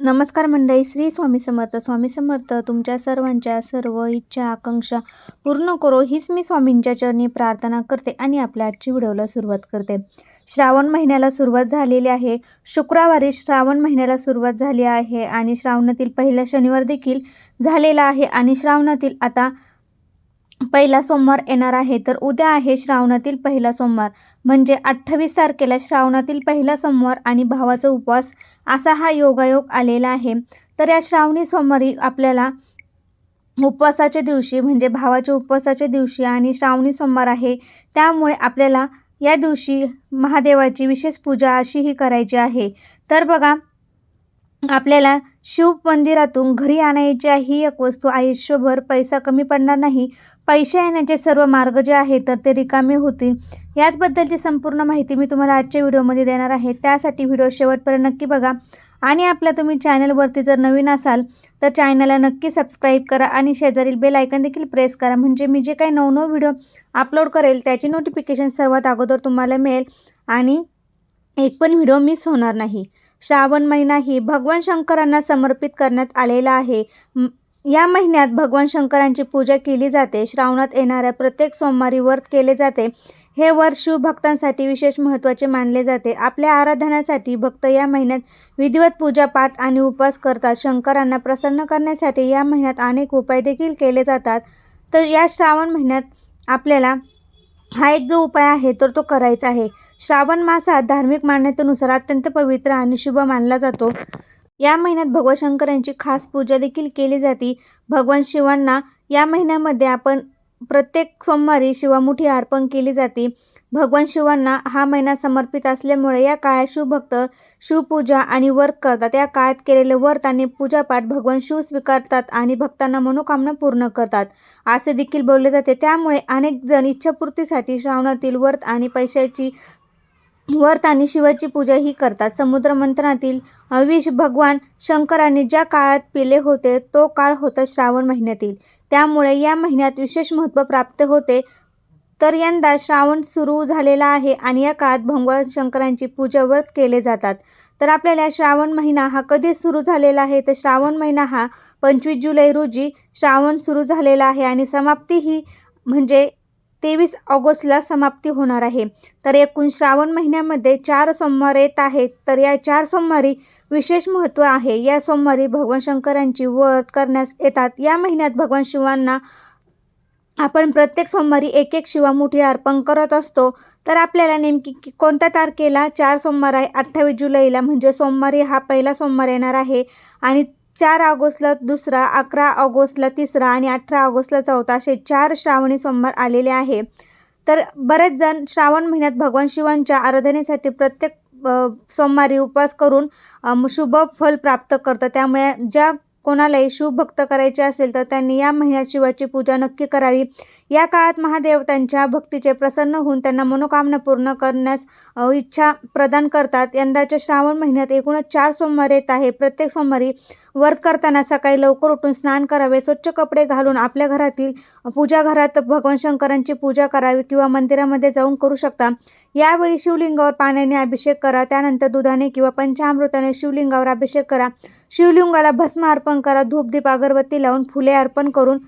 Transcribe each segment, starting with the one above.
नमस्कार मंडळी श्री स्वामी समर्थ. स्वामी समर्थ तुमच्या सर्वांच्या सर्व इच्छा आकांक्षा पूर्ण करो. हीच मी स्वामींच्या चरणी प्रार्थना करते आणि आपल्या आजची व्हिडिओला सुरुवात करते. श्रावण महिन्याला सुरुवात झालेली आहे. शुक्रवारी श्रावण महिन्याला सुरुवात झाली आहे आणि श्रावणातील पहिला शनिवार देखील झालेला आहे आणि श्रावणातील आता पहिला सोमवार येणार आहे. तर उद्या आहे श्रावणातील पहिला सोमवार. म्हणजे अठ्ठावीस तारखेला श्रावणातील पहिला सोमवार आणि भावाचा उपवास असा हा योगायोग आलेला आहे. तर या श्रावणी सोमवारी आपल्याला उपवासाच्या दिवशी म्हणजे भावाच्या उपवासाच्या दिवशी आणि श्रावणी सोमवार आहे त्यामुळे आपल्याला या दिवशी महादेवाची विशेष पूजा अशीही करायची आहे. तर बघा आपल्याला शिव मंदिरातून घरी आणायच्या ही एक वस्तू आयुष्यभर पैसा कमी पडणार नाही. पैसे येण्याचे सर्व मार्ग जे आहेत तर ते रिकामे होतील. याचबद्दलची संपूर्ण माहिती मी तुम्हाला आजच्या व्हिडिओमध्ये देणार आहे. त्यासाठी व्हिडिओ शेवटपर्यंत नक्की बघा. आणि आपल्या तुम्ही चॅनलवरती जर नवीन असाल तर चॅनलला नक्की सबस्क्राईब करा आणि शेजारील बेल आयकन देखील प्रेस करा. म्हणजे मी जे काही नवनव व्हिडिओ अपलोड करेल त्याची नोटिफिकेशन सर्वात अगोदर तुम्हाला मिळेल. आणि एक पण व्हिडिओ मिस होणार नाही. श्रावण महिना ही भगवान शंकरांना समर्पित करण्यात आलेला आहे. या महिन्यात भगवान शंकरांची पूजा केली जाते. श्रावणात येणाऱ्या प्रत्येक सोमवारी व्रत केले जाते. हे वर शिवभक्तांसाठी विशेष महत्त्वाचे मानले जाते. आपल्या आराधनासाठी भक्त या महिन्यात विधिवत पूजापाठ आणि उपवास करतात. शंकरांना प्रसन्न करण्यासाठी या महिन्यात अनेक उपाय देखील केले जातात. तर या श्रावण महिन्यात आपल्याला हा एक जो उपाय आहे तर तो करायचा आहे. श्रावण मासात धार्मिक मान्यतेनुसार अत्यंत पवित्र आणि शुभ मानला जातो. या महिन्यात भगवान शंकरांची खास पूजा देखील केली जाते. भगवान शिवांना या महिन्यामध्ये आपण प्रत्येक सोमवारी शिवामुठी अर्पण केली जाते. भगवान शिवांना हा महिना समर्पित असल्यामुळे या काळात शिवभक्त शिवपूजा आणि व्रत करतात. या काळात केलेले व्रत आणि पूजापाठ भगवान शिव स्वीकारतात आणि भक्तांना मनोकामना पूर्ण करतात. असे देखील बोलले जाते. त्यामुळे अनेक जण इच्छापूर्तीसाठी श्रावणातील व्रत आणि पैशाची व्रत आणि शिवाची पूजा ही करतात. समुद्र मंथनातील विष भगवान शंकरांनी ज्या काळात पिले होते तो काळ होता श्रावण महिन्यातील. त्यामुळे या महिन्यात विशेष महत्त्व प्राप्त होते. तर यंदा श्रावण सुरू झालेला आहे आणि या काळात भगवान शंकरांची पूजा व्रत केले जातात. तर आपल्याला श्रावण महिना हा कधी सुरू झालेला आहे? तर श्रावण महिना हा पंचवीस जुलै रोजी श्रावण सुरू झालेला आहे आणि समाप्ती ही म्हणजे तेवीस ऑगस्टला समाप्ती होणार आहे. तर एकूण श्रावण महिन्यामध्ये चार सोमवार येत आहेत. तर या चार सोमवारी विशेष महत्त्व आहे. या सोमवारी भगवान शंकरांची व्रत करण्यास येतात. या महिन्यात भगवान शिवांना आपण प्रत्येक सोमवारी एक एक शिवा मोठी अर्पण करत असतो. तर आपल्याला नेमकी कोणत्या तारखेला चार सोमवार आहे? अठ्ठावीस जुलैला. म्हणजे सोमवारी हा पहिला सोमवार येणार आहे. आणि चार ऑगस्टला दुसरा अकरा ऑगस्टला तिसरा आणि अठरा ऑगस्टला चौथा असे चार श्रावणी सोमवार आलेले आहे. तर बरेच जण श्रावण महिन्यात भगवान शिवांच्या आराधनेसाठी प्रत्येक सोमवारी उपवास करून शुभ फल प्राप्त करतात. त्यामुळे ज्या कोणालाही भक्त करायचे असेल तर त्यांनी या महिन्यात शिवाची पूजा नक्की करावी. या काळात महादेव त्यांच्या भक्तीचे प्रसन्न होऊन त्यांना मनोकामना पूर्ण करण्यास इच्छा प्रदान करतात. यंदाच्या श्रावण महिन्यात एकूणच चार सोमवार येत आहे प्रत्येक सोमवारी व्रत करताना सकाळी लवकर उठून स्नान करावे स्वच्छ कपडे घालून आपल्या घरातील पूजा घरात भगवान शंकरांची पूजा करावी किंवा मंदिरामध्ये जाऊन करू शकता. यावेळी शिवलिंगावर पाण्याने अभिषेक करा त्यानंतर दुधाने किंवा पंचामृताने शिवलिंगावर अभिषेक करा. शिवलिंगाला भस्म अर्पण करा धूपदीप अगरबत्ती लावून फुले अर्पण करून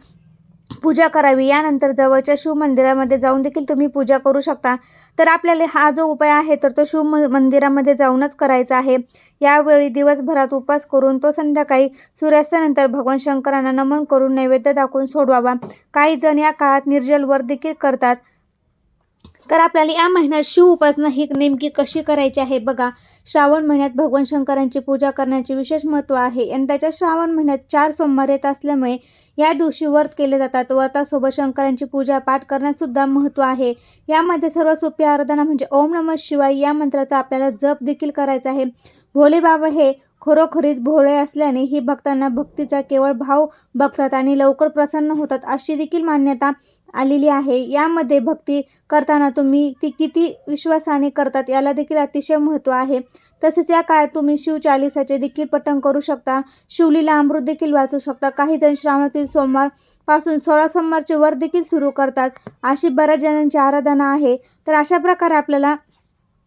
पूजा करावी. यानंतर जवळच्या शिवमंदिरामध्ये जाऊन देखील तुम्ही पूजा करू शकता. तर आपल्याला हा जो उपाय आहे तर तो शिव मंदिरामध्ये जाऊनच करायचा आहे. यावेळी दिवसभरात उपास करून तो संध्याकाळी सूर्यास्तानंतर भगवान शंकरांना नमन करून नैवेद्य दाखवून सोडवावा. काही जण या काळात निर्जल वर देखील करतात. तर आपल्याला या महिन्यात शिव उपासना ही नेमकी कशी करायची आहे? बघा श्रावण महिन्यात भगवान शंकरांची पूजा करण्याचे विशेष महत्त्व आहे. यंदाच्या श्रावण महिन्यात चार सोमवार येत असल्यामुळे या दिवशी व्रत केले जातात. व्रतासोबत शंकरांची पूजा पाठ करण्यासुद्धा महत्त्व आहे. यामध्ये सर्व सोपी आराधना म्हणजे ओम नमः शिवाय या मंत्राचा आपल्याला जप देखील करायचा आहे. भोले बाबा हे खरोखरीच भोळे असल्याने ही भक्तांना भक्तीचा केवळ भाव बघतात आणि लवकर प्रसन्न होतात अशी देखील मान्यता आलेली आहे. यामध्ये भक्ती करताना तुम्ही ती किती विश्वासाने करतात याला देखील अतिशय महत्त्व आहे. तसेच या काळात तुम्ही शिवचालिसाचे देखील पठण करू शकता. शिवलीला अमृत देखील वाचू शकता. काही जण श्रावणातील सोमवारपासून सोळा सोमवारचे वर देखील सुरू करतात. अशी बऱ्याच जणांची आराधना आहे. तर अशा प्रकारे आपल्याला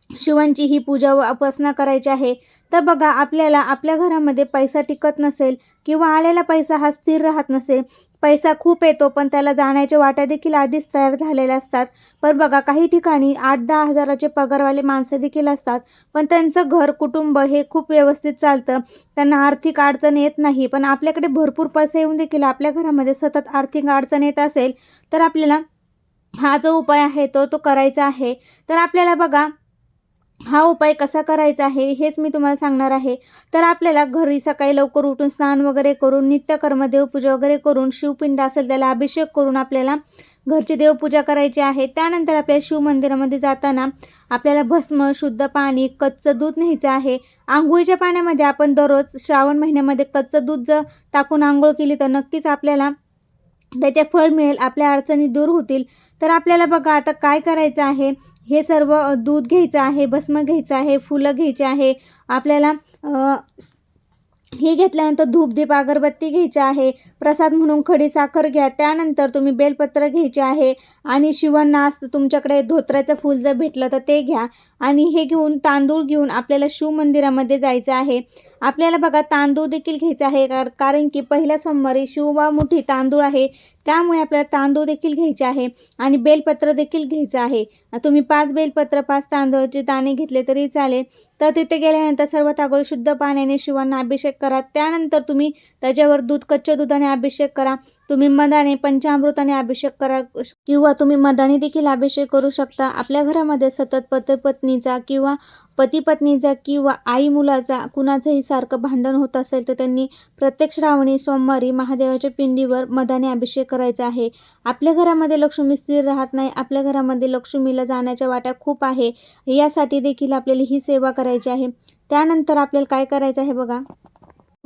शिवांची ही पूजा व उपासना करायची आहे. तर बघा आपल्याला आपल्या घरामध्ये पैसा टिकत नसेल किंवा आलेला पैसा हा स्थिर राहत नसेल पैसा खूप येतो पण त्याला जाण्याच्या वाट्या देखील आधीच तयार झालेल्या असतात. पण बघा काही ठिकाणी आठ दहा हजाराचे पगारवाले माणसं देखील असतात. पण त्यांचं घर कुटुंब हे खूप व्यवस्थित चालतं. त्यांना आर्थिक अडचण येत नाही. पण आपल्याकडे भरपूर पैसे येऊन देखील आपल्या घरामध्ये सतत आर्थिक अडचण येत असेल तर आपल्याला हा जो उपाय आहे तो तो करायचा आहे. तर आपल्याला बघा हा उपाय कसा करायचा आहे हेच मी तुम्हाला सांगणार आहे. तर आपल्याला घरी सकाळी लवकर उठून स्नान वगैरे करून नित्यकर्म देवपूजा वगैरे करून शिवपिंड असेल त्याला अभिषेक करून आपल्याला घरची देवपूजा करायची आहे. त्यानंतर आपल्या शिव मंदिरामध्ये जाताना आपल्याला भस्म शुद्ध पाणी कच्चं दूध न्यायचं आहे. आंघोळीच्या पाण्यामध्ये आपण दररोज श्रावण महिन्यामध्ये कच्चं दूध जर टाकून आंघोळ केली तर नक्कीच आपल्याला त्याचे फळ मिळेल आपल्या अडचणी दूर होतील. तर आपल्याला बघा आता काय करायचं आहे हे सर्व दूध घ्यायचं आहे भस्म घ्यायचं आहे फुलं घ्यायची आहे आपल्याला हे घेतल्यानंतर धूपदीप अगरबत्ती घ्यायची आहे प्रसाद म्हणून खडी साखर घ्या त्यानंतर तुम्ही बेलपत्र घ्यायचे आहे आणि शिवांना असतं तुमच्याकडे धोत्र्याचं फूल जर भेटलं तर ते घ्या. आणि हे घेऊन तांदूळ घेऊन आपल्याला शिव मंदिरामध्ये जायचं आहे. आपल्याला बघा तांदूळ देखील घ्यायचा आहे कार कारण की पहिल्या सोमवारी शिवबामुठी तांदूळ आहे त्यामुळे आपल्याला तांदूळ देखील घ्यायचे आहे आणि बेलपत्र देखील घ्यायचं आहे. तुम्ही पाच बेलपत्र पाच तांदूळाचे दाणे घेतले तरी चालेल. तर तिथे गेल्यानंतर सर्वात अगोदर शुद्ध पाण्याने शिवांना अभिषेक करा. त्यानंतर तुम्ही त्याच्यावर दूध कच्च्या दुधाने अभिषेक करा. तुम्ही मधाने पंचामृताने अभिषेक करा किंवा तुम्ही मधाने देखील अभिषेक करू शकता. आपल्या घरामध्ये सतत पती पत्नीचा किंवा पती पत्नीचा किंवा आई मुलाचा कुणाचंही सारखं भांडण होत असेल तर त्यांनी प्रत्येक श्रावणी सोमवारी महादेवाच्या पिंडीवर मधाने अभिषेक करायचा आहे. आपल्या घरामध्ये लक्ष्मी स्थिर राहत नाही. आपल्या घरामध्ये लक्ष्मीला जाण्याच्या वाट्या खूप आहे. यासाठी देखील आपल्याला ही सेवा करायची आहे. त्यानंतर आपल्याला काय करायचं आहे बघा?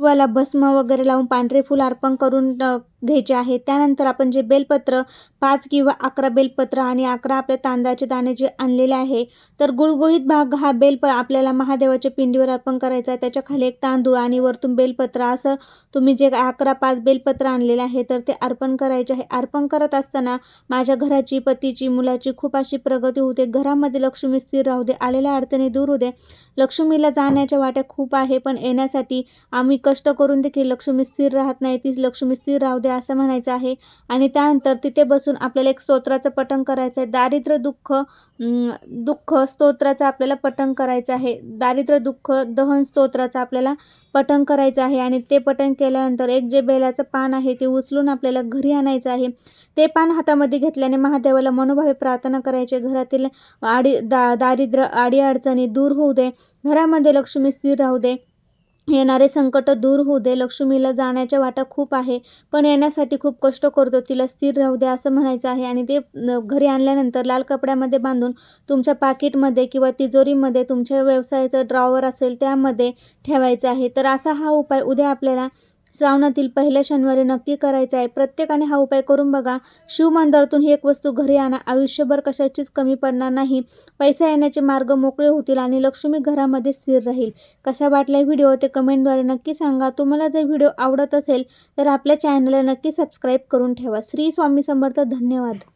शिवाला भस्म वगैरे लावून पांढरे फूल अर्पण करून घ्यायचे आहे. त्यानंतर आपण जे बेलपत्र पाच किंवा अकरा बेलपत्र आणि अकरा आपल्या तांदळाचे दाणे जे आणलेले आहे तर गुळगुळीत भाग हा बेलप आपल्याला महादेवाच्या पिंडीवर अर्पण करायचा आहे. त्याच्याखाली एक तांदूळ आणि वरतून बेलपत्र असं तुम्ही जे अकरा पाच बेलपत्र आणलेलं आहे तर ते अर्पण करायचे आहे. अर्पण करत असताना माझ्या घराची पतीची मुलाची खूप अशी प्रगती होते घरामध्ये लक्ष्मी स्थिर राहू दे. आलेल्या अडचणी दूर होऊ दे. लक्ष्मीला जाण्याच्या वाट्या खूप आहे पण येण्यासाठी आम्ही कष्ट करून देखील लक्ष्मी स्थिर राहत नाही. तीच लक्ष्मी स्थिर राहू दे असं म्हणायचं आहे. आणि त्यानंतर तिथे बसून आपल्याला एक स्तोत्राचं पठण करायचं आहे दारिद्र्य दुःख दुःख स्तोत्राचं आपल्याला पठण करायचं आहे. दारिद्र्य दुःख दहन स्तोत्राचं आपल्याला पठण करायचं आहे. आणि ते पठण केल्यानंतर एक जे बेलाचं पान आहे ते उचलून आपल्याला घरी आणायचं आहे. ते पान हातामध्ये घेतल्याने महादेवाला मनोभावे प्रार्थना करायचे. घरातील आडी दा दारिद्र्य आडी अडचणी दूर होऊ दे. घरामध्ये लक्ष्मी स्थिर राहू दे. येणारे संकट दूर होऊ दे. लक्ष्मीला जाण्याच्या वाटा खूप आहे पण येण्यासाठी खूप कष्ट करतो. तिला स्थिर राहू दे असं म्हणायचं आहे आणि ते घरी आणल्यानंतर लाल कपड्यामध्ये बांधून तुमच्या पाकिटमध्ये किंवा तिजोरीमध्ये तुमच्या व्यवसायाचं ड्रॉवर असेल त्यामध्ये ठेवायचं आहे. तर असा हा उपाय उद्या आपल्याला श्रावणातील पहिल्या शनिवारी नक्की करायचा आहे. प्रत्येकाने हा उपाय करून बघा. शिवमंदिरातून ही एक वस्तू घरी आणा. आयुष्यभर कशाचीच कमी पडणार नाही. पैसा येण्याचे मार्ग मोकळे होतील आणि लक्ष्मी घरामध्ये स्थिर राहील. कसा वाटला व्हिडिओ ते कमेंटद्वारे नक्की सांगा. तुम्हाला जर व्हिडिओ आवडत असेल तर आपल्या चॅनलला नक्की सबस्क्राईब करून ठेवा. श्री स्वामी समर्थ. धन्यवाद.